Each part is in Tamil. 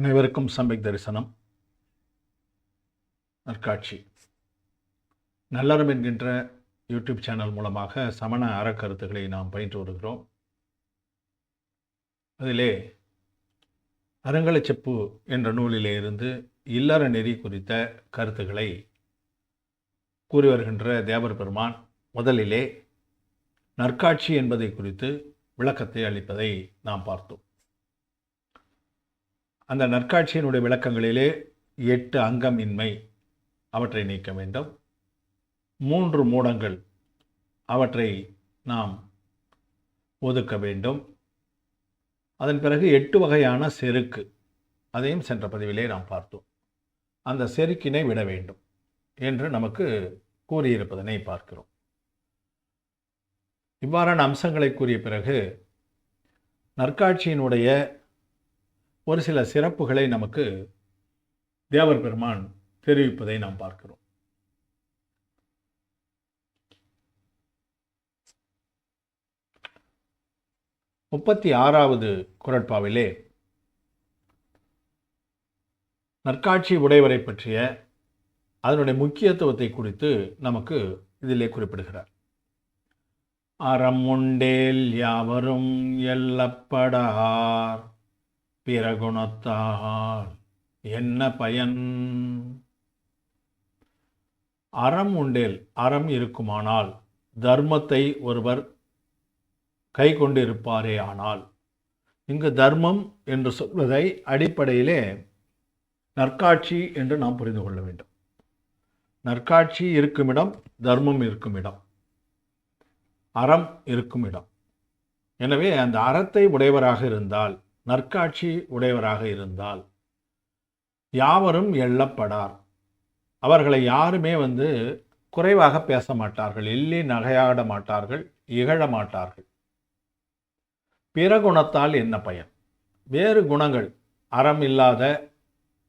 அனைவருக்கும் சம்பிக் தரிசனம். நற்காட்சி. நல்லறம் என்கின்ற யூடியூப் சேனல் மூலமாக சமண அறக்கருத்துக்களை நாம் பயின்று வருகிறோம். அதிலே அறங்கலைச்செப்பு என்ற நூலிலே இருந்து இல்லற நெறி குறித்த கருத்துக்களை கூறி வருகின்ற தேவர் பெருமான் முதலிலே நற்காட்சி என்பதை குறித்து விளக்கத்தை அளிப்பதை நாம் பார்த்தோம். அந்த நற்காட்சியினுடைய விளக்கங்களிலே எட்டு அங்கம் இன்மை அவற்றை நீக்க வேண்டும். மூன்று மூடங்கள் அவற்றை நாம் ஒதுக்க வேண்டும். அதன் பிறகு எட்டு வகையான செருக்கு அதையும் சென்ற பதிவிலே நாம் பார்த்தோம். அந்த செருக்கினை விட வேண்டும் என்று நமக்கு கூறியிருப்பதனை பார்க்கிறோம். இவ்வாறான அம்சங்களை கூறிய பிறகு நற்காட்சியினுடைய ஒரு சில சிறப்புகளை நமக்கு தேவர் பெருமான் தெரிவிப்பதை நாம் பார்க்கிறோம். முப்பத்தி ஆறாவது குரட்பாவிலே நற்காட்சி உடையவரை பற்றிய அதனுடைய முக்கியத்துவத்தை குறித்து நமக்கு இதிலே குறிப்பிடுகிறார். அறம் உண்டேல் யாவரும் எல்லப்படார் பிறகுணத்தால் என்ன பயன்? அறம் உண்டேல் அறம் இருக்குமானால் தர்மத்தை ஒருவர் கை கொண்டிருப்பாரே ஆனால். இங்கு தர்மம் என்று சொல்வதை அடிப்படையிலே நற்காட்சி என்று நாம் புரிந்து கொள்ள வேண்டும். நற்காட்சி இருக்குமிடம் தர்மம் இருக்குமிடம். அறம் இருக்குமிடம். எனவே அந்த அறத்தை உடையவராக இருந்தால் நற்காட்சி உடையவராக இருந்தால் யாவரும் எள்ளப்படார். அவர்களை யாருமே வந்து குறைவாக பேச மாட்டார்கள். எள்ளி நகையாட மாட்டார்கள் இகழ மாட்டார்கள். பிற குணத்தால் என்ன பயன்? வேறு குணங்கள் அறம் இல்லாத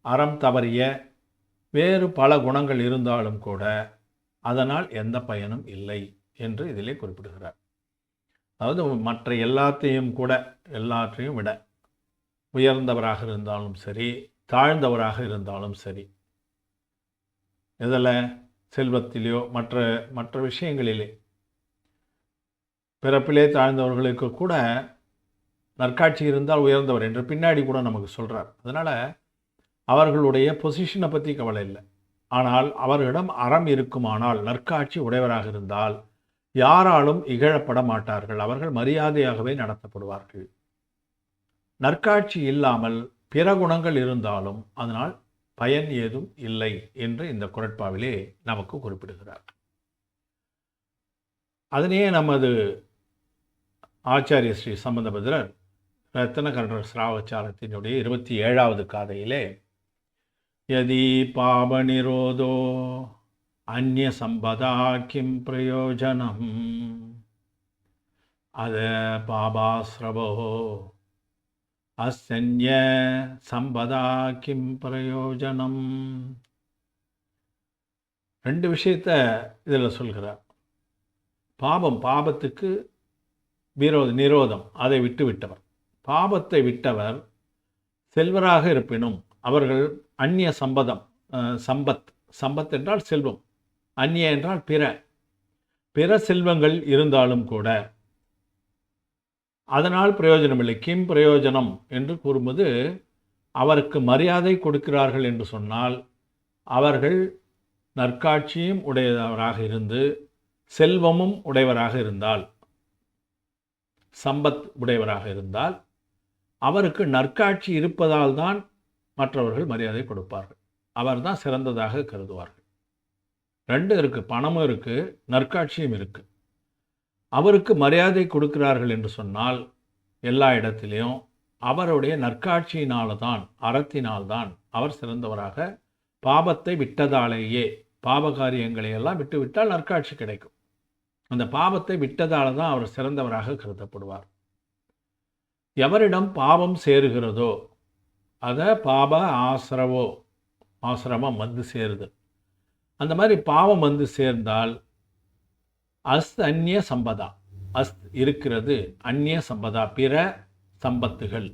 அறம் தவறிய வேறு பல குணங்கள் இருந்தாலும் கூட அதனால் எந்த பயனும் இல்லை என்று இதிலே குறிப்பிடுகிறார். அதாவது மற்ற எல்லாத்தையும் கூட எல்லாற்றையும் விட உயர்ந்தவராக இருந்தாலும் சரி தாழ்ந்தவராக இருந்தாலும் சரி இதில் செல்வத்திலேயோ மற்ற மற்ற விஷயங்களிலே. பிறப்பிலே தாழ்ந்தவர்களுக்கு கூட நற்காட்சி இருந்தால் உயர்ந்தவர் என்று பின்னாடி கூட நமக்கு சொல்கிறார் அதனால் அவர்களுடைய பொசிஷனை பற்றி கவலை இல்லை. ஆனால் அவர்களிடம் அறம் இருக்குமானால் நற்காட்சி உடையவராக இருந்தால் யாராலும் இகழப்பட மாட்டார்கள். அவர்கள் மரியாதையாகவே நடத்தப்படுவார்கள். நற்காட்சி இல்லாமல் பிற குணங்கள் இருந்தாலும் அதனால் பயன் ஏதும் இல்லை என்று இந்த குரட்பாவிலே நமக்கு குறிப்பிடுகிறார். அதனையே நமது ஆச்சாரிய ஸ்ரீ சம்பந்தபத்ரர் ரத்தனகரணர் சிராவச்சாரத்தினுடைய இருபத்தி ஏழாவது காதையிலே யதி பாபநிரோதோ அந்நிய சம்பதா கிம் பிரயோஜனம் அத பாபாஸ்ரவோ அசன்ய சம்பதா கிம் பிரயோஜனம். ரெண்டு விஷயத்த இதில் சொல்கிறார். பாபம் பாபத்துக்கு விரோத நிரோதம். அதை விட்டு விட்டவர். பாபத்தை விட்டவர் செல்வராக இருப்பினும் அவர்கள் அந்நிய சம்பதம் சம்பத். சம்பத் என்றால் செல்வம். அந்நிய என்றால் பிற. பிற செல்வங்கள் இருந்தாலும் கூட அதனால் பிரயோஜனமில்லை. கிம் பிரயோஜனம் என்று கூறும்போது அவருக்கு மரியாதை கொடுக்கிறார்கள் என்று சொன்னால் அவர்கள் நற்காட்சியும் உடையவராக இருந்து செல்வமும் உடையவராக இருந்தால் சம்பத் உடையவராக இருந்தால் அவருக்கு நற்காட்சி இருப்பதால் தான் மற்றவர்கள் மரியாதை கொடுப்பார்கள். அவர்தான் சிறந்ததாக கருதுவார்கள். ரெண்டும் இருக்குது பணமும் இருக்குது நற்காட்சியும் இருக்குது அவருக்கு மரியாதை கொடுக்கிறார்கள் என்று சொன்னால் எல்லா இடத்திலையும் அவருடைய நற்காட்சியினால் தான் அறத்தினால்தான் அவர் சிறந்தவராக பாபத்தை விட்டதாலேயே பாபகாரியங்களை எல்லாம் விட்டுவிட்டால் நற்காட்சி கிடைக்கும். அந்த பாவத்தை விட்டதால தான் அவர் சிறந்தவராக கருதப்படுவார். எவரிடம் பாவம் சேருகிறதோ அதை பாப ஆசிரவோ ஆசிரமம் வந்து சேருது. அந்த மாதிரி பாவம் வந்து சேர்ந்தால் அஸ் அந்நிய சம்பதா. அஸ் இருக்கிறது அந்நிய சம்பதா. பிற சம்பத்துகள்.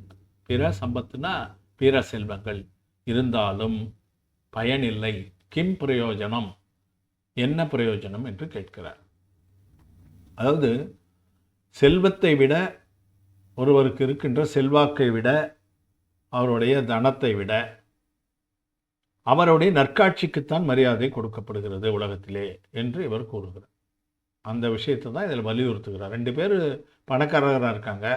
பிற சம்பத்துனா பிற செல்வங்கள். இருந்தாலும் பயனில்லை. கிம் பிரயோஜனம்? என்ன பிரயோஜனம் என்று கேட்கிறார். அதாவது செல்வத்தை விட ஒருவருக்கு இருக்கின்ற செல்வாக்கை விட அவருடைய தனத்தை விட அவருடைய நற்காட்சிக்குத்தான் மரியாதை கொடுக்கப்படுகிறது உலகத்திலே என்று இவர் கூறுகிறார். அந்த விஷயத்தை தான் இதில் வலியுறுத்துகிறார். ரெண்டு பேர் பணக்காரராக இருக்காங்க.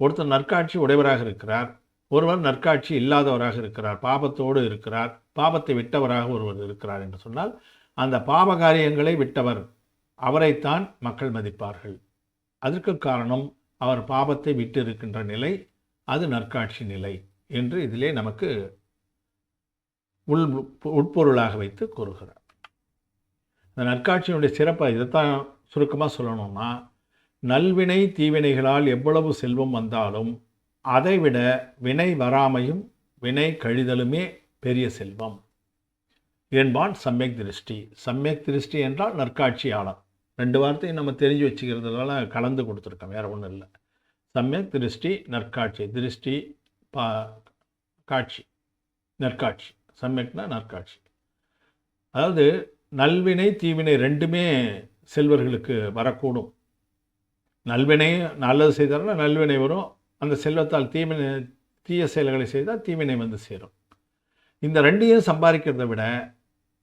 ஒருத்தர் நற்காட்சி உடையவராக இருக்கிறார். ஒருவர் நற்காட்சி இல்லாதவராக இருக்கிறார். பாபத்தோடு இருக்கிறார். பாபத்தை விட்டவராக ஒருவர் இருக்கிறார் என்று சொன்னால் அந்த பாப காரியங்களை விட்டவர் அவரைத்தான் மக்கள் மதிப்பார்கள். அதற்கு காரணம் அவர் பாபத்தை விட்டு இருக்கின்ற நிலை அது நற்காட்சி நிலை என்று இதிலே நமக்கு உள் உட்பொருளாக வைத்து கூறுகிறார். இந்த நற்காட்சியினுடைய சிறப்பை இதைத்தான் சுருக்கமாக சொல்லணும்னா நல்வினை தீவினைகளால் எவ்வளவு செல்வம் வந்தாலும் அதைவிட வினை வராமையும் வினை கழிதலுமே பெரிய செல்வம். என்பான் சம்யக் திருஷ்டி. சம்யக் திருஷ்டி என்றால் நற்காட்சியாளர். ரெண்டு வார்த்தையும் நம்ம தெரிஞ்சு வச்சுக்கிறதுனால கலந்து கொடுத்துருக்கோம் வேறு ஒன்றும் இல்லை. சம்யக் திருஷ்டி நற்காட்சி. திருஷ்டி பா காட்சி. நற்காட்சி. சம்யக்னா நற்காட்சி. அதாவது நல்வினை தீவினை ரெண்டுமே செல்வர்களுக்கு வரக்கூடும். நல்வினை நல்லது செய்தார்னா நல்வினை வரும். அந்த செல்வத்தால் தீவினை தீய செயல்களை செய்தால் தீவினை வந்து சேரும். இந்த ரெண்டையும் சம்பாதிக்கிறத விட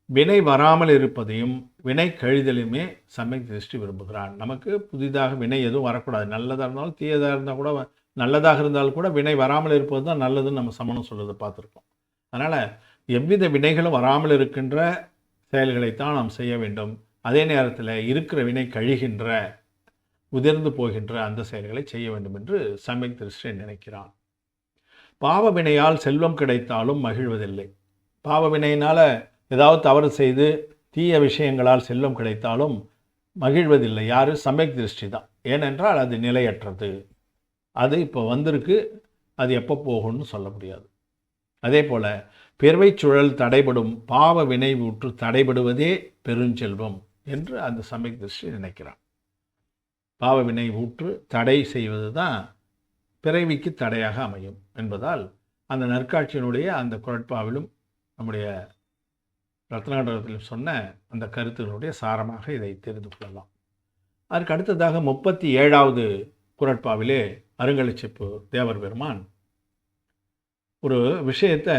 வினை வராமல் இருப்பதையும் வினை கழிதலையுமே சமயக் திருஷ்டி விரும்புகிறான். நமக்கு புதிதாக வினை எதுவும் வரக்கூடாது. நல்லதாக இருந்தாலும் தீயதாக இருந்தால் கூட நல்லதாக இருந்தாலும் கூட வினை வராமல் இருப்பது தான் நல்லதுன்னு நம்ம சமணம் சொல்கிறத பார்த்துருக்கோம். அதனால் எவ்வித வினைகளும் வராமல் இருக்கின்ற செயல்களைத்தான் நாம் செய்ய வேண்டும். அதே நேரத்தில் இருக்கிற வினை கழிகின்ற உதிர்ந்து போகின்ற அந்த செயல்களை செய்ய வேண்டும் என்று சமயக் திருஷ்டன் நினைக்கிறான். பாவ வினையால் செல்வம் கிடைத்தாலும் மகிழ்வதில்லை. பாவ வினையினால் ஏதாவது தவறு செய்து தீய விஷயங்களால் செல்வம் கிடைத்தாலும் மகிழ்வதில்லை. யார்? சமயக் திருஷ்டி தான். ஏனென்றால் அது நிலையற்றது. அது இப்போ வந்திருக்கு. அது எப்போ போகும்னு சொல்ல முடியாது. அதே போல் பிறவை சுழல் தடைபடும் பாவ வினை ஊற்று தடைபடுவதே பெருஞ்செல்வம். என்று அந்த சமயக் திருஷ்டி நினைக்கிறான். பாவ வினை ஊற்று தடை செய்வது தான் பிறவிக்கு தடையாக அமையும் என்பதால் அந்த நற்காட்சியினுடைய அந்த குரட்பாவிலும் நம்முடைய ரத்னாடகத்தில் சொன்ன அந்த கருத்துகளுடைய சாரமாக இதை தெரிந்து கொள்ளலாம். அதற்கு அடுத்ததாக முப்பத்தி ஏழாவது குரட்பாவிலே அருங்கலச்சிப்பு தேவர் பெருமான் ஒரு விஷயத்தை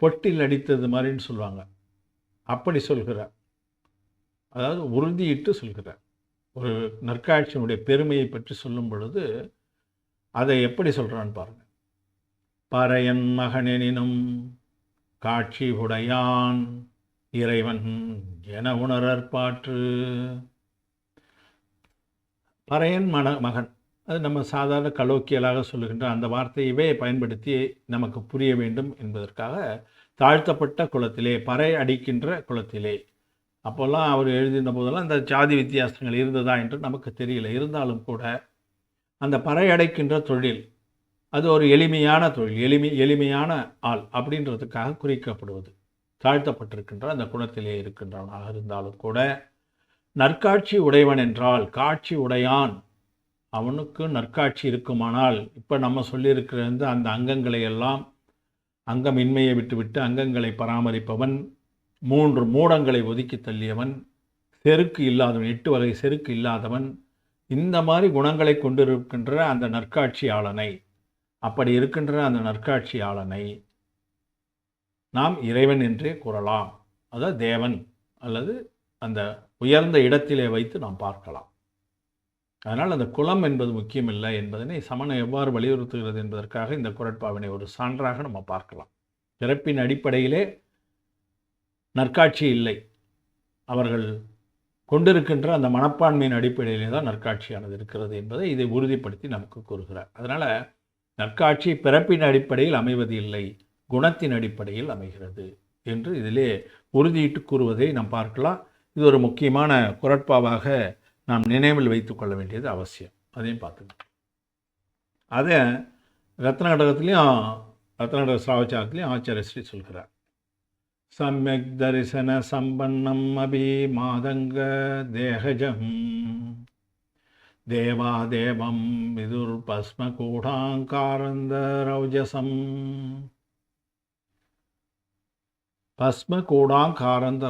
பொட்டில் அடித்தது மாதிரின்னு சொல்லுவாங்க. அப்படி சொல்கிறார். அதாவது உறுதியிட்டு சொல்கிறார். ஒரு நற்காட்சியினுடைய பெருமையை பற்றி சொல்லும் பொழுது அதை எப்படி சொல்கிறான்னு பாருங்கள் பறையன் மகனெனினும் காட்சி உடையான் இறைவன் என உணரற்பாற்று பறையன் மன மகன் அது நம்ம சாதாரண கலோக்கியலாக சொல்லுகின்ற அந்த வார்த்தையவே பயன்படுத்தி நமக்கு புரிய வேண்டும் என்பதற்காக தாழ்த்தப்பட்ட குளத்திலே பறை அடிக்கின்ற குளத்திலே அப்போல்லாம் அவர் எழுதின போதெல்லாம் இந்த ஜாதி வித்தியாசங்கள் இருந்ததா என்று நமக்கு தெரியல. இருந்தாலும் கூட அந்த பறை அடைக்கின்ற தொழில் அது ஒரு எளிமையான தொழில் எளிமை எளிமையான ஆள் அப்படின்றதுக்காக குறிக்கப்படுவது தாழ்த்தப்பட்டிருக்கின்ற அந்த குணத்திலே இருக்கின்றவனாக இருந்தாலும் கூட நற்காட்சி உடையவன் என்றால் காட்சி உடையான். அவனுக்கு நற்காட்சி இருக்குமானால் இப்போ நம்ம சொல்லியிருக்கிற அந்த அங்கங்களை எல்லாம் அங்கமின்மையை விட்டுவிட்டு அங்கங்களை பராமரிப்பவன் மூன்று மூடங்களை ஒதுக்கி தள்ளியவன் செருக்கு இல்லாதவன் எட்டு வகை செருக்கு இல்லாதவன் இந்த மாதிரி குணங்களை கொண்டிருக்கின்ற அந்த நற்காட்சியாளனை அப்படி இருக்கின்ற அந்த நற்காட்சியாளனை நாம் இறைவன் என்றே கூறலாம். அதாவது தேவன் அல்லது அந்த உயர்ந்த இடத்திலே வைத்து நாம் பார்க்கலாம். அதனால் அந்த குலம் என்பது முக்கியமில்லை என்பதனை சமணம் எவ்வாறு வலியுறுத்துகிறது என்பதற்காக இந்த குரட்பாவினை ஒரு சான்றாக நம்ம பார்க்கலாம். பிறப்பின் அடிப்படையிலே நற்காட்சி இல்லை. அவர்கள் கொண்டிருக்கின்ற அந்த மனப்பான்மையின் அடிப்படையிலே தான் நற்காட்சியானது இருக்கிறது என்பதை இதை உறுதிப்படுத்தி நமக்கு கூறுகிறார். அதனால் நற்காட்சி பிறப்பின் அடிப்படையில் அமைவது இல்லை குணத்தின் அடிப்படையில் அமைகிறது என்று இதிலே உறுதியிட்டு கூறுவதை நாம் பார்க்கலாம். இது ஒரு முக்கியமான குரட்பாவாக நாம் நினைவில் வைத்து கொள்ள வேண்டியது அவசியம். அதையும் பார்த்துக்கணும் அதை ரத்னகடகத்துலேயும் ரத்னகடக சிராவச்சாரத்துலேயும் ஆச்சாரிய ஸ்ரீ சொல்கிறார். சமயக் தரிசன சம்பன்னம் அபி மாதங்க தேகஜம் தேவாதேவம் விதுர் பஸ்ம கூடாங்காரந்த ரௌஜசம் பஸ்ம கூடாங்காரந்த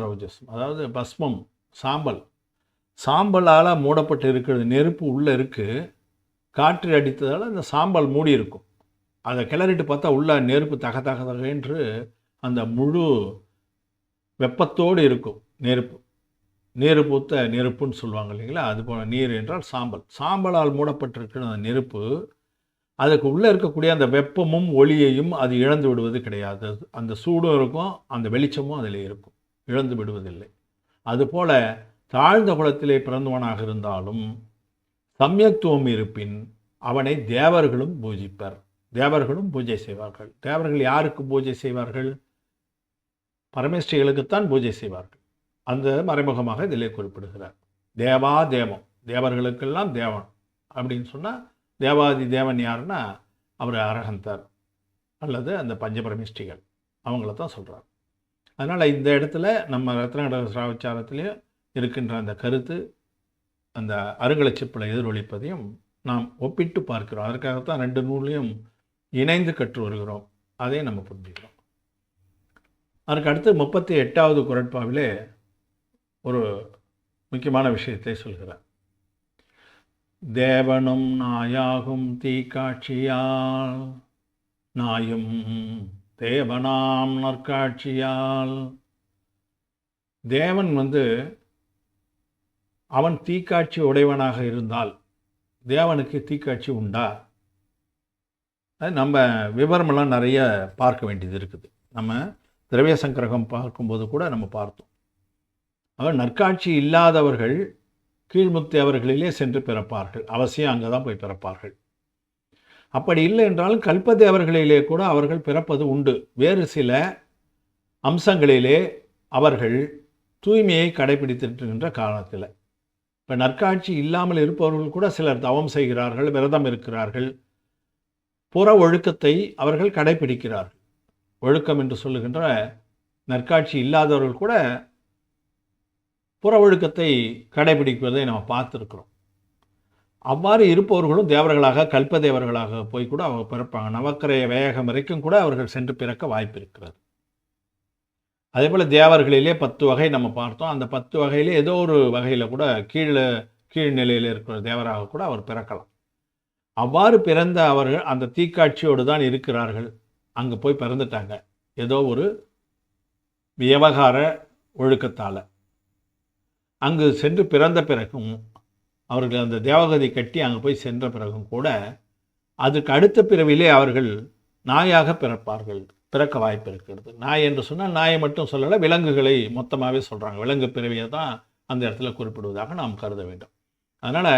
அதாவது பஸ்மம் சாம்பல். சாம்பலால் மூடப்பட்டு இருக்கிறது நெருப்பு உள்ளே இருக்குது காற்று அடித்ததால் அந்த சாம்பல் மூடி இருக்கும் அதை கிளறிட்டு பார்த்தா உள்ள நெருப்பு தக தக தகன்று அந்த முழு வெப்பத்தோடு இருக்கும் நெருப்பு. நீர் பூத்த நெருப்புன்னு சொல்லுவாங்க இல்லைங்களா? அது போல நீர் என்றால் சாம்பல். சாம்பலால் மூடப்பட்டிருக்கிற அந்த நெருப்பு அதுக்கு உள்ளே இருக்கக்கூடிய அந்த வெப்பமும் ஒளியையும் அது இழந்து விடுவது கிடையாது. அந்த சூடும் இருக்கும் அந்த வெளிச்சமும் அதில் இருக்கும். இழந்து விடுவதில்லை. அதுபோல தாழ்ந்த குலத்திலே பிறந்தவனாக இருந்தாலும் சமயத்துவம் இருப்பின் அவனை தேவர்களும் பூஜிப்பர். தேவர்களும் பூஜை செய்வார்கள். தேவர்கள் யாருக்கு பூஜை செய்வார்கள்? பரமேஸ்ரீகளுக்குத்தான் பூஜை செய்வார்கள். அந்த மறைமுகமாக இதிலே குறிப்பிடுகிறார். தேவா தேவம். தேவர்களுக்கெல்லாம் தேவன் அப்படின்னு சொன்னால் தேவாதி தேவன் யாருன்னா அவர் அரகந்தர் அல்லது அந்த பஞ்சபரமிஷ்டிகள். அவங்கள தான் சொல்கிறார் அதனால் இந்த இடத்துல நம்ம ரத்னகட சிராவச்சாரத்திலையும் இருக்கின்ற அந்த கருத்து அந்த அருங்கலச்சிப்பில் எதிரொலிப்பதையும் நாம் ஒப்பிட்டு பார்க்கிறோம். அதற்காகத்தான் ரெண்டு நூலையும் இணைந்து கற்று வருகிறோம். அதை நம்ம புரிஞ்சுக்கிறோம். அதற்கு அடுத்து முப்பத்தி எட்டாவது குரட்பாவிலே ஒரு முக்கியமான விஷயத்தை சொல்கிறார். தேவனும் நாயாகும் தீக்காட்சியால் நாயும் தேவனாம் நற்காட்சியால். தேவன் வந்து அவன் தீக்காட்சி உடையவனாக இருந்தால் தேவனுக்கு தீக்காட்சி உண்டா? அது நம்ம விவரமெல்லாம் நிறைய பார்க்க வேண்டியது இருக்குது. நம்ம திரவிய சங்கரகம் பார்க்கும்போது கூட நம்ம பார்த்தோம். அவர் நற்காட்சி இல்லாதவர்கள் கீழ்முத்தி அவர்களிலே சென்று பிறப்பார்கள். அவசியம் அங்கே தான் போய் பிறப்பார்கள். அப்படி இல்லை என்றாலும் கல்பதேவர்களிலே கூட அவர்கள் பிறப்பது உண்டு. வேறு சில அம்சங்களிலே அவர்கள் தூய்மையை கடைபிடித்திருக்கின்ற காலத்தில். இப்போ நற்காட்சி இல்லாமல் இருப்பவர்கள் கூட சிலர் தவம் செய்கிறார்கள் விரதம் இருக்கிறார்கள். புற ஒழுக்கத்தை அவர்கள் கடைபிடிக்கிறார்கள். ஒழுக்கம் என்று சொல்லுகின்ற நற்காட்சி இல்லாதவர்கள் கூட புற ஒழுக்கத்தை கடைபிடிப்பதை நம்ம பார்த்துருக்குறோம். அவ்வாறு இருப்பவர்களும் தேவர்களாக கல்பதேவர்களாக போய் கூட அவங்க பிறப்பாங்க. நவக்கரைய வேகம் வரைக்கும் கூட அவர்கள் சென்று பிறக்க வாய்ப்பு இருக்கிறது. அதே போல் தேவர்களிலே பத்து வகை நம்ம பார்த்தோம். அந்த பத்து வகையிலே ஏதோ ஒரு வகையில் கூட கீழே கீழ்நிலையில் இருக்கிற தேவராக கூட அவர் பிறக்கலாம். அவ்வாறு பிறந்த அவர்கள் அந்த தீக்காட்சியோடு தான் இருக்கிறார்கள். அங்கே போய் பிறந்துட்டாங்க. ஏதோ ஒரு விவகார ஒழுக்கத்தால். அங்கு சென்று பிறந்த பிறகும் அவர்கள் அந்த தேவகதி கட்டி அங்கே போய் சென்ற பிறகும் கூட அதுக்கு அடுத்த பிறவிலே அவர்கள் நாயாக பிறப்பார்கள். பிறக்க வாய்ப்பு இருக்கிறது. நாய் என்று சொன்னால் நாயை மட்டும் சொல்லலை விலங்குகளை மொத்தமாகவே சொல்கிறாங்க விலங்கு பிறவியை தான் அந்த இடத்துல குறிப்பிடுவதாக நாம் கருத வேண்டும். அதனால்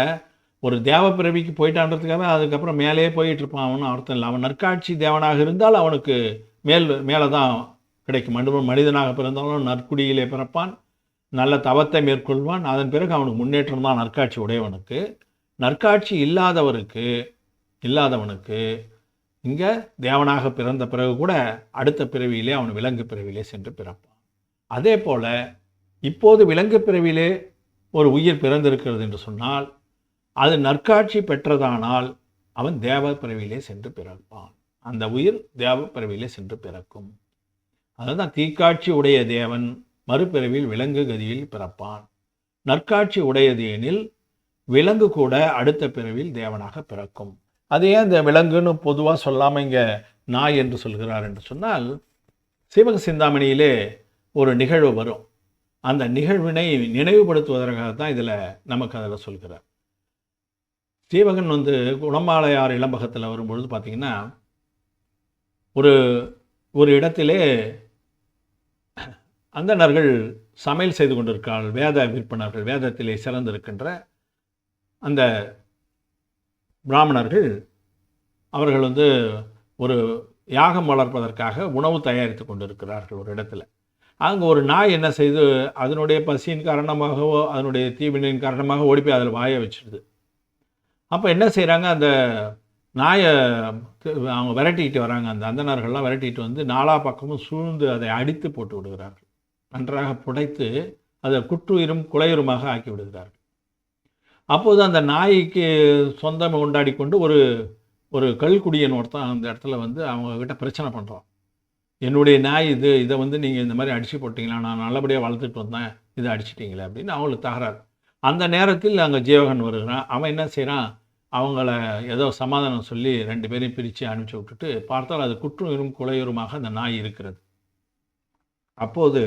ஒரு தேவ பிறவிக்கு போயிட்டான்றதுக்காக அதுக்கப்புறம் மேலேயே போயிட்டு இருப்பான் அவனும் அர்த்தம் இல்லை. அவன் நற்காட்சி தேவனாக இருந்தால் அவனுக்கு மேல் மேலே தான் கிடைக்கும். மனிதன் மனிதனாக பிறந்தாலும் நற்குடியிலே பிறப்பான் நல்ல தவத்தை மேற்கொள்வான். அதன் பிறகு அவனுக்கு முன்னேற்றம் தான் நற்காட்சி உடையவனுக்கு. நற்காட்சி இல்லாதவருக்கு இல்லாதவனுக்கு இங்கே தேவனாக பிறந்த பிறகு கூட அடுத்த பிறவியிலே அவன் விலங்கு பிறவியிலே சென்று பிறப்பான். அதே போல் இப்போது விலங்கு பிறவியிலே ஒரு உயிர் பிறந்திருக்கிறது என்று சொன்னால் அது நற்காட்சி பெற்றதானால் அவன் தேவ பிறவியிலே சென்று பிறப்பான். அந்த உயிர் தேவ பிறவியிலே சென்று பிறக்கும். அதுதான் தீக்காட்சி உடைய தேவன் மறுபிறவியில் விலங்கு கதியில் பிறப்பான். நற்காட்சி உடையது எனில் விலங்கு கூட அடுத்த பிறவியில் தேவனாக பிறக்கும். அது ஏன் இந்த விலங்குன்னு பொதுவாக சொல்லாமல் இங்கே நாய் என்று சொல்கிறார் என்று சொன்னால் சிவக சிந்தாமணியிலே ஒரு நிகழ்வு வரும். அந்த நிகழ்வினை நினைவுபடுத்துவதற்காக தான் இதில் நமக்கு அதில் சொல்கிறார். சீவகன் வந்து குணமாலையார் இளம்பகத்தில் வரும்பொழுது பார்த்திங்கன்னா ஒரு ஒரு இடத்திலே அந்தணர்கள் சமையல் செய்து கொண்டிருக்கிறார்கள். வேத விற்பனர்கள் வேதத்திலே சிறந்திருக்கின்ற அந்த பிராமணர்கள் அவர்கள் வந்து ஒரு யாகம் வளர்ப்பதற்காக உணவு தயாரித்து கொண்டிருக்கிறார்கள் ஒரு இடத்துல. அங்கே ஒரு நாய் என்ன செய்து அதனுடைய பசியின் காரணமாகவோ அதனுடைய தீவினையின் காரணமாக ஓடி போய் அதில் வாய வச்சிடுது அப்போ என்ன செய்கிறாங்க அந்த நாயை அவங்க விரட்டிக்கிட்டு வராங்க. அந்த அந்தனர்கள்லாம் விரட்டிட்டு வந்து நாலா பக்கமும் சூழ்ந்து அதை அடித்து போட்டு விடுகிறார்கள். நன்றாக புடைத்து அதை குற்றுயிரும் குலையுருமாக ஆக்கி விடுகிறார்கள். அப்போது அந்த நாய்க்கு சொந்தம் கொண்டாடி கொண்டு ஒரு ஒரு கல்குடியன் ஒருத்தன் அந்த இடத்துல வந்து அவங்கக்கிட்ட பிரச்சனை பண்ணுறான் என்னுடைய நாய் இது இதை வந்து நீங்கள் இந்த மாதிரி அடித்து போட்டிங்களா? நான் நல்லபடியாக வளர்த்துட்டு வந்தேன். இதை அடிச்சிட்டிங்களே அப்படின்னு அவங்களுக்கு தகராறு. அந்த நேரத்தில் அங்கே ஜீவகன் வருகிறான். அவன் என்ன செய்கிறான் அவங்கள ஏதோ சமாதானம் சொல்லி ரெண்டு பேரையும் பிரித்து அனுப்பிச்சி விட்டுட்டு பார்த்தால் அது குற்றுயிரும் குலையுருமாக அந்த நாய் இருக்கிறது. அப்போது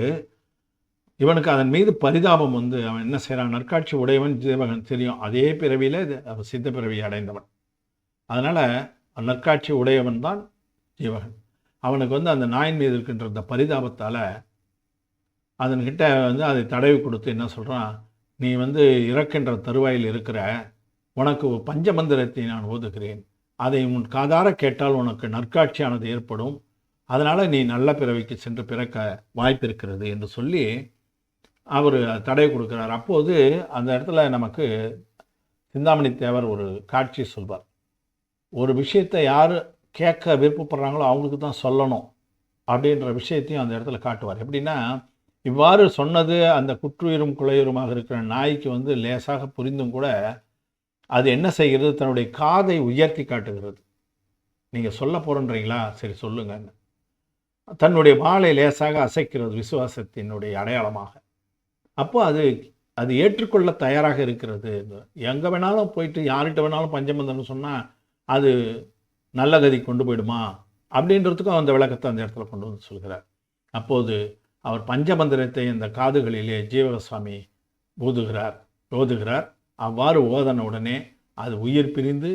இவனுக்கு அதன் மீது பரிதாபம் வந்து அவன் என்ன செய்கிறான் நற்காட்சி உடையவன் ஜீவகன் தெரியும். அதே பிறவியில் அவன் சித்த பிறவி அடைந்தவன். அதனால் நற்காட்சி உடையவன் தான் ஜீவகன். அவனுக்கு வந்து அந்த நாயின் மீது இருக்கின்ற அந்த பரிதாபத்தால் அதன்கிட்ட வந்து அதை தடவி கொடுத்து என்ன சொல்கிறான் நீ வந்து இறக்கின்ற தருவாயில் இருக்கிற உனக்கு பஞ்சமந்திரத்தை நான் ஓதுகிறேன். அதை உன் காதார கேட்டால் உனக்கு நற்காட்சியானது ஏற்படும். அதனால் நீ நல்ல பிறவிக்கு சென்று பிறக்க வாய்ப்பு இருக்கிறது என்று சொல்லி அவர் தடை கொடுக்கிறார். அப்போது அந்த இடத்துல நமக்கு சிந்தாமணி தேவர் ஒரு காட்சி சொல்வார். ஒரு விஷயத்தை யார் கேட்க விருப்பப்படுறாங்களோ அவங்களுக்கு தான் சொல்லணும் அப்படின்ற விஷயத்தையும் அந்த இடத்துல காட்டுவார். எப்படின்னா இவ்வாறு சொன்னது அந்த குற்றுயிரும் குலையுருமாக இருக்கிற நாய்க்கு வந்து லேசாக புரிந்தும் கூட அது என்ன செய்கிறது? தன்னுடைய காதை உயர்த்தி காட்டுகிறது. நீங்கள் சொல்ல போகிறன்றீங்களா சரி சொல்லுங்கன்னு தன்னுடைய வாளை லேசாக அசைக்கிறது விசுவாசத்தினுடைய அடையாளமாக. அப்போ அது அது ஏற்றுக்கொள்ள தயாராக இருக்கிறது. எங்கே வேணாலும் போயிட்டு யார்கிட்ட வேணாலும் பஞ்சமந்தம்னு சொன்னால் அது நல்ல கதி கொண்டு போயிடுமா? அப்படின்றதுக்கும் அந்த விளக்கத்தை அந்த இடத்துல கொண்டு வந்து சொல்கிறார். அப்போது அவர் பஞ்சமந்திரத்தை இந்த காதுகளிலே ஜீவகசாமி ஊதுகிறார் ஓதுகிறார். அவ்வாறு ஓதன உடனே அது உயிர் பிரிந்து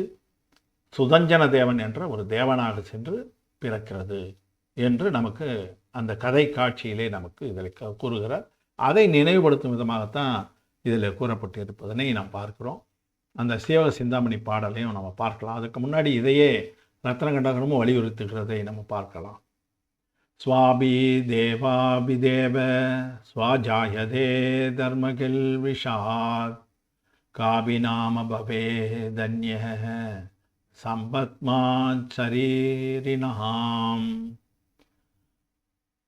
சுதஞ்சன தேவன் என்ற ஒரு தேவனாக சென்று பிறக்கிறது என்று நமக்கு அந்த கதை காட்சியிலே நமக்கு இதில் கூறுகிறார். அதை நினைவுபடுத்தும் விதமாகத்தான் இதில் கூறப்பட்டிருப்பதனை நாம் பார்க்கிறோம். அந்த சேவ சிந்தாமணி பாடலையும் நம்ம பார்க்கலாம். அதுக்கு முன்னாடி இதையே ரத்னகண்டகரமும் வலியுறுத்துகிறதை நம்ம பார்க்கலாம். ஸ்வாபி தேவாபிதேவ ஸ்வாஜாயதே தர்மகில் விஷாத் காபி நாம பவே தன்ய சம்பத்மாச்சரீரினாம்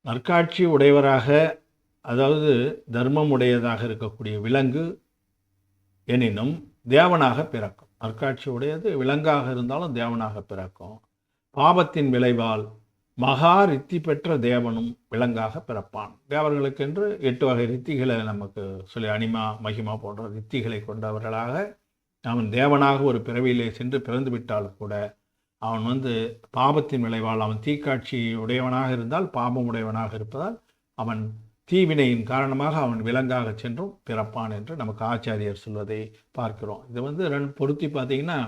நற்காட்சி உடையவராக அதாவது தர்மம் உடையதாக இருக்கக்கூடிய விலங்கு எனினும் தேவனாக பிறக்கும். நற்காட்சி உடையது விலங்காக இருந்தாலும் தேவனாக பிறக்கும். பாபத்தின் விளைவால் மகா ரித்தி பெற்ற தேவனும் விலங்காக பிறப்பான். தேவர்களுக்கென்று எட்டு வகை ரித்திகளை நமக்கு சொல்லி அனிமா மகிமா போன்ற ரித்திகளை கொண்டவர்களாக அவன் தேவனாக ஒரு பிறவியிலே சென்று பிறந்து விட்டாலும் கூட அவன் வந்து பாபத்தின் விளைவால் அவன் தீக்காட்சி உடையவனாக இருந்தால் பாபம் உடையவனாக இருப்பதால் அவன் தீவினையின் காரணமாக அவன் விலங்காக சென்றும் பிறப்பான் என்று நமக்கு ஆச்சாரியர் சொல்வதை பார்க்கிறோம். இது வந்து ரெண்டு பொருத்தி பார்த்தீங்கன்னா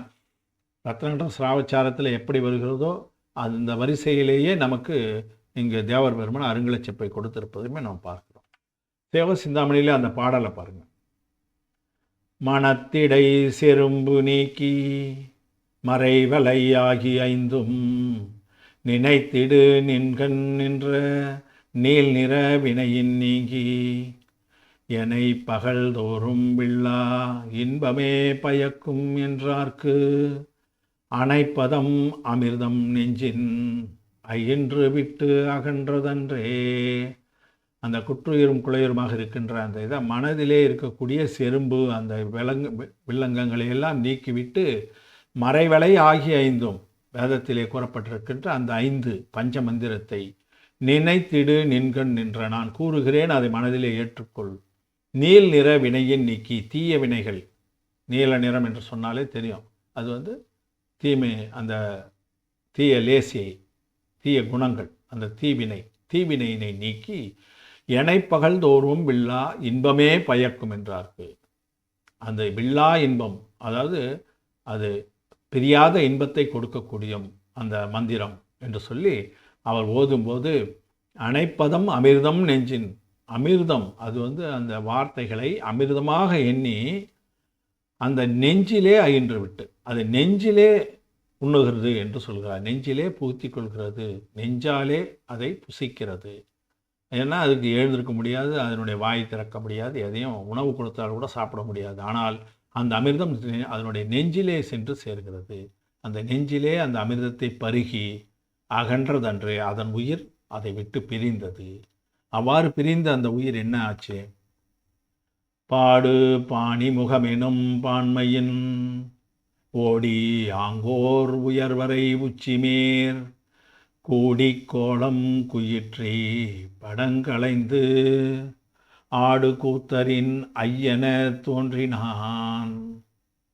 ரத்னகண்டம் சிராவச்சாரத்தில் எப்படி வருகிறதோ அந்த வரிசையிலேயே நமக்கு இங்கே தேவர் பெருமன் அருங்கலச்செப்பை கொடுத்திருப்பதுமே நாம் பார்க்கிறோம். தேவ சிந்தாமணியிலே அந்த பாடலை பாருங்கள் மனத்திடை செரும்பு நீக்கி மறைவலையாகி ஐந்தும் நினைத்திடு நின்கண் நின்ற நீல் நிற வினையின் நீங்கி எனை பகல்தோறும் வில்லா இன்பமே பயக்கும் என்றார்க்கு அணைப்பதம் அமிர்தம் நெஞ்சின் ஐயென்று விட்டு அகன்றதன்றே. அந்த குற்றுயிரும் குளையுருமாக இருக்கின்ற அந்த இதை மனதிலே இருக்கக்கூடிய செரும்பு அந்த விலங்கு வில்லங்கங்களை எல்லாம் நீக்கிவிட்டு மறைவலை ஆகிய ஐந்தும் வேதத்திலே கூறப்பட்டிருக்கின்ற அந்த ஐந்து பஞ்ச மந்திரத்தை நினைத்திடு நின்கண் நின்ற நான் கூறுகிறேன். அதை மனதிலே ஏற்றுக்கொள். நீல் நிற வினையின் நீக்கி தீய வினைகள் நீல நிறம் என்று சொன்னாலே தெரியும். அது வந்து தீமை அந்த தீய லேசியை தீய குணங்கள் அந்த தீவினை தீவினையினை நீக்கி எனைப்பகல் தோறும் வில்லா இன்பமே பயக்கும் என்றார்கள் அந்த வில்லா இன்பம் அதாவது அது பிரியாத இன்பத்தை கொடுக்கக்கூடிய அந்த மந்திரம் என்று சொல்லி அவர் ஓதும்போது அணைப்பதம் அமிர்தம் நெஞ்சின் அமிர்தம் அது வந்து அந்த வார்த்தைகளை அமிர்தமாக எண்ணி அந்த நெஞ்சிலே அயின்று விட்டு அது நெஞ்சிலே உண்ணுகிறது என்று சொல்கிறார். நெஞ்சிலே புகுத்தி கொள்கிறது. நெஞ்சாலே அதை புசிக்கிறது. ஏன்னா அதுக்கு எழுந்திருக்க முடியாது அதனுடைய வாய் திறக்க முடியாது எதையும் உணவு கொடுத்தால் கூட சாப்பிட முடியாது. ஆனால் அந்த அமிர்தம் அதனுடைய நெஞ்சிலே சென்று சேர்கிறது. அந்த நெஞ்சிலே அந்த அமிர்தத்தை பருகி அகன்றதன்று அதன் உயிர் அதை விட்டு பிரிந்தது. அவ்வாறு பிரிந்த அந்த உயிர் என்ன ஆச்சு? பாடு பாணி முகமெனும் பான்மையின் ஓடி ஆங்கோர் உயர்வரை உச்சிமேர். கூடி கோலம் குயிற்றி படங்களைந்து ஆடு கூத்தரின் ஐயன தோன்றினான்.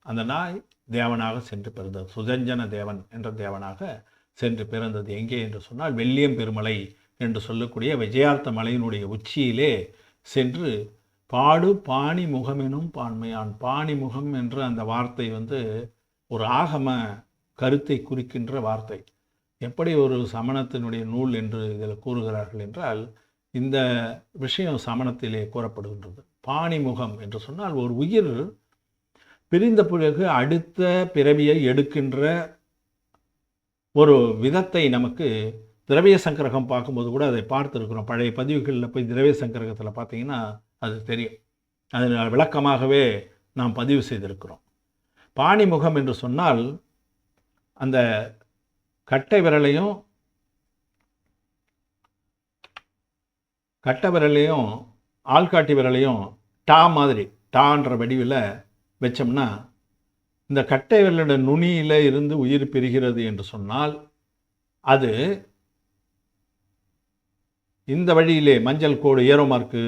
அந்த நாய் தேவனாக சென்று பிறந்தது. சுதஞ்சன தேவன் என்ற தேவனாக சென்று பிறந்தது. எங்கே என்று சொன்னால் வெள்ளியம் பெருமலை என்று சொல்லக்கூடிய விஜயார்த்த மலையினுடைய உச்சியிலே சென்று பாடு பாணி முகமெனும் பான்மையான். பாணி முகம் என்ற அந்த வார்த்தை வந்து ஒரு ஆகம கருத்தை குறிக்கின்ற வார்த்தை. எப்படி ஒரு சமணத்தினுடைய நூல் என்று இதில் கூறுகிறார்கள் என்றால் இந்த விஷயம் சமணத்திலே கூறப்படுகின்றது. பாணிமுகம் என்று சொன்னால் ஒரு உயிர் பிரிந்த பிறகு அடுத்த பிறவியை எடுக்கின்ற ஒரு விதத்தை நமக்கு திரவிய சங்கரகம் பார்க்கும்போது கூட அதை பார்த்துருக்குறோம். பழைய பதிவுகளில் போய் திரவிய சங்கரகத்தில் பார்த்தீங்கன்னா அது தெரியும். அது விளக்கமாகவே நாம் பதிவு செய்திருக்கிறோம். பாணிமுகம் என்று சொன்னால் அந்த கட்டை விரலையும் கட்டை விரலையும் ஆள்காட்டி விரலையும் டா மாதிரி டான்ற வடிவில் வச்சோம்னா இந்த கட்டை விரலோட நுனியில் இருந்து உயிர் பிரிகிறது என்று சொன்னால் அது இந்த வழியிலே மஞ்சள் கோடு ஏரோ மார்க்கு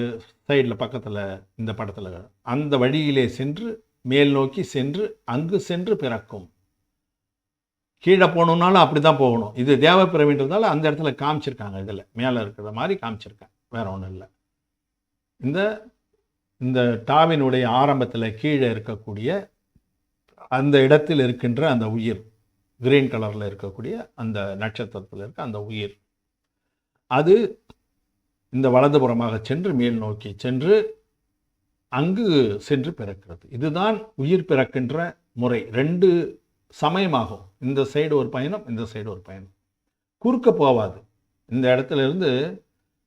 சைடில் பக்கத்தில் இந்த படத்தில் அந்த வழியிலே சென்று மேல் நோக்கி சென்று அங்கு சென்று பிறக்கும். கீழே போகணுன்னாலும் அப்படி தான் போகணும். இது தேவப்பிறவின்றதால அந்த இடத்துல காமிச்சிருக்காங்க இதில். மேலே இருக்கிற மாதிரி காமிச்சிருக்கேன் வேற ஒன்றும் இல்லை. இந்த இந்த டாவினுடைய ஆரம்பத்தில் கீழே இருக்கக்கூடிய அந்த இடத்தில் இருக்கின்ற அந்த உயிர் கிரீன் கலரில் இருக்கக்கூடிய அந்த நட்சத்திரத்தில் இருக்க அந்த உயிர். அது இந்த வலதுபுறமாக சென்று மேல் நோக்கி சென்று அங்கு சென்று பிறக்கிறது. இதுதான் உயிர் பிறக்கின்ற முறை. ரெண்டு சமயமாகும். இந்த சைடு ஒரு பயணம் இந்த சைடு ஒரு பயணம். குறுக்க போகாது இந்த இடத்துல இருந்து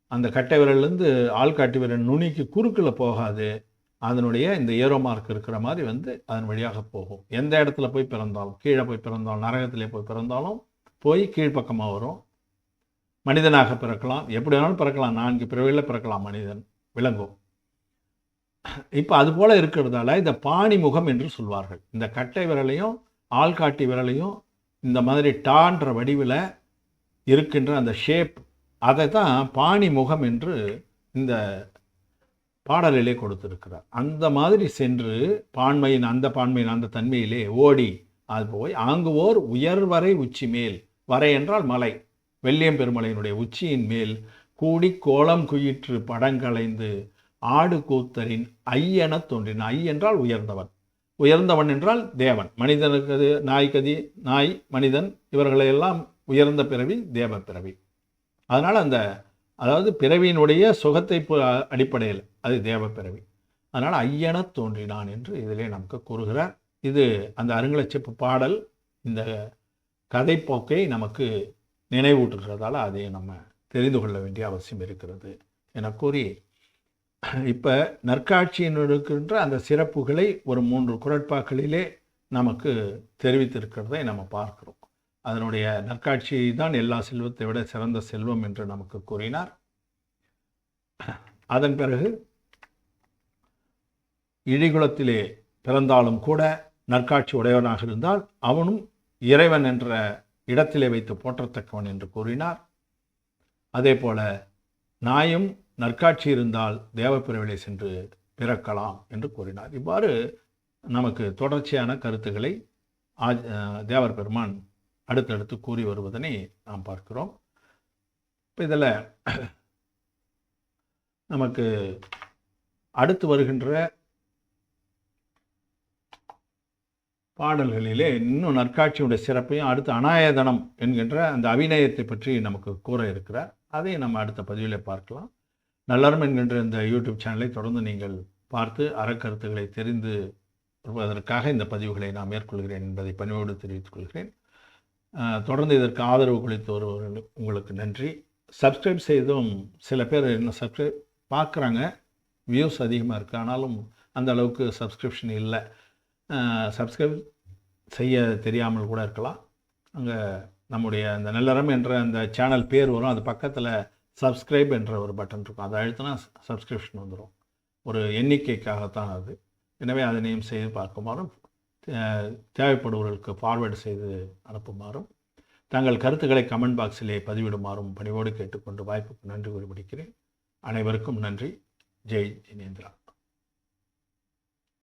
அந்த கட்டை விரல்லேருந்து ஆள்காட்டி விரல் நுனிக்கு குறுக்கில் போகாது. அதனுடைய இந்த ஏரோ மார்க் இருக்கிற மாதிரி வந்து அதன் வழியாக போகும். எந்த இடத்துல போய் பிறந்தாலும் கீழே போய் பிறந்தாலும் நரகத்திலே போய் பிறந்தாலும் போய் கீழ்ப்பக்கமாக வரும். மனிதனாக பிறக்கலாம். எப்படி வேணாலும் பிறக்கலாம். நான்கு பிறவியில் பிறக்கலாம் மனிதன். விளங்கும். இப்போ அது போல் இருக்கிறதால இந்த பாணிமுகம் என்று சொல்வார்கள். இந்த கட்டை விரலையும் ஆள்காட்டி விரலையும் இந்த மாதிரி டான்ற வடிவில் இருக்கின்ற அந்த ஷேப் அதை தான் பாணி முகம் என்று இந்த பாடலிலே கொடுத்திருக்கிறார். அந்த மாதிரி சென்று பான்மையின் அந்த பான்மையின் அந்த தன்மையிலே ஓடி அது போய் ஆங்குவோர் உயர்வரை உச்சி மேல் வரை என்றால் மலை வெள்ளியம்பெருமலையினுடைய உச்சியின் மேல் கூடி கோலம் குயிற்று படங்களைந்து ஆடு கூத்தரின் ஐயென தோன்றின. ஐ என்றால் உயர்ந்தவன். உயர்ந்தவன் என்றால் தேவன். மனிதனுக்கு அது நாய்க்கதி நாய் மனிதன் இவர்களையெல்லாம் உயர்ந்த பிறவி தேவ பிறவி. அதனால் அந்த அதாவது பிறவியினுடைய சுகத்தை அடிப்படையில் அது தேவ பிறவி. அதனால் ஐயன தோன்றினான் என்று இதிலே நமக்கு கூறுகிறார். இது அந்த அருங்கலச்சிப்பு பாடல் இந்த கதைப்போக்கை நமக்கு நினைவூட்டுகிறதால அதை நம்ம தெரிந்து கொள்ள வேண்டிய அவசியம் இருக்கிறது என கூறி இப்போ நற்காட்சியின் இருக்கின்ற அந்த சிறப்புகளை ஒரு மூன்று குரட்பாக்களிலே நமக்கு தெரிவித்திருக்கிறதை நம்ம பார்க்கிறோம். அதனுடைய நற்காட்சி தான் எல்லா செல்வத்தை விட சிறந்த செல்வம் என்று நமக்கு கூறினார். அதன் பிறகு இழிகுலத்திலே பிறந்தாலும் கூட நற்காட்சி உடையவனாக இருந்தால் அவனும் இறைவன் என்ற இடத்திலே வைத்து போற்றத்தக்கவன் என்று கூறினார். அதே போல நாயும் நற்காட்சி இருந்தால் தேவப்பிறவிலை சென்று பிறக்கலாம் என்று கூறினார். இவ்வாறு நமக்கு தொடர்ச்சியான கருத்துக்களை ஆஜ் தேவர் பெருமான் அடுத்தடுத்து கூறி வருவதனை நாம் பார்க்கிறோம். இப்போ இதில் நமக்கு அடுத்து வருகின்ற பாடல்களிலே இன்னும் நற்காட்சியுடைய சிறப்பையும் அடுத்து அநாயதனம் என்கின்ற அந்த அபிநயத்தை பற்றி நமக்கு கூற இருக்கிறார். அதை நம்ம அடுத்த பதிவில் பார்க்கலாம். நல்லாரும் என்கின்ற இந்த யூடியூப் சேனலை தொடர்ந்து நீங்கள் பார்த்து அறக்கருத்துக்களை தெரிந்து வருவதற்காக இந்த பதிவுகளை நான் மேற்கொள்கிறேன் என்பதை பணிவோடு தெரிவித்துக் கொள்கிறேன். தொடர்ந்து இதற்கு ஆதரவு கொடுத்து வருவர்கள் உங்களுக்கு நன்றி. சப்ஸ்கிரைப் செய்தும் சில பேர் என்ன சப்ஸ்கிரைப் பார்க்குறாங்க. வியூஸ் அதிகமாக இருக்குது ஆனாலும் அந்த அளவுக்கு சப்ஸ்கிரிப்ஷன் இல்லை. சப்ஸ்கிரைப் செய்ய தெரியாமல் கூட இருக்கலாம். அங்கே நம்முடைய அந்த நல்லறம் என்ற அந்த சேனல் பேர் வரும். அது பக்கத்தில் சப்ஸ்கிரைப் என்ற ஒரு பட்டன் இருக்கும். அதை அழுத்தினா சப்ஸ்கிரிப்ஷன் வந்துடும் ஒரு எண்ணிக்கைக்காகத்தான் அது. எனவே அதனையும் செய்து பார்க்குமாறும் தேவைப்படுபவர்களுக்கு ஃபார்வேர்டு செய்து அனுப்புமாறும் தங்கள் கருத்துக்களை கமெண்ட் பாக்ஸிலே பதிவிடுமாறும் பணிவோடு கேட்டுக்கொண்டு வாய்ப்புக்கு நன்றி கூறி முடிக்கிறேன். அனைவருக்கும் நன்றி. ஜெய் ஜினேந்திரா.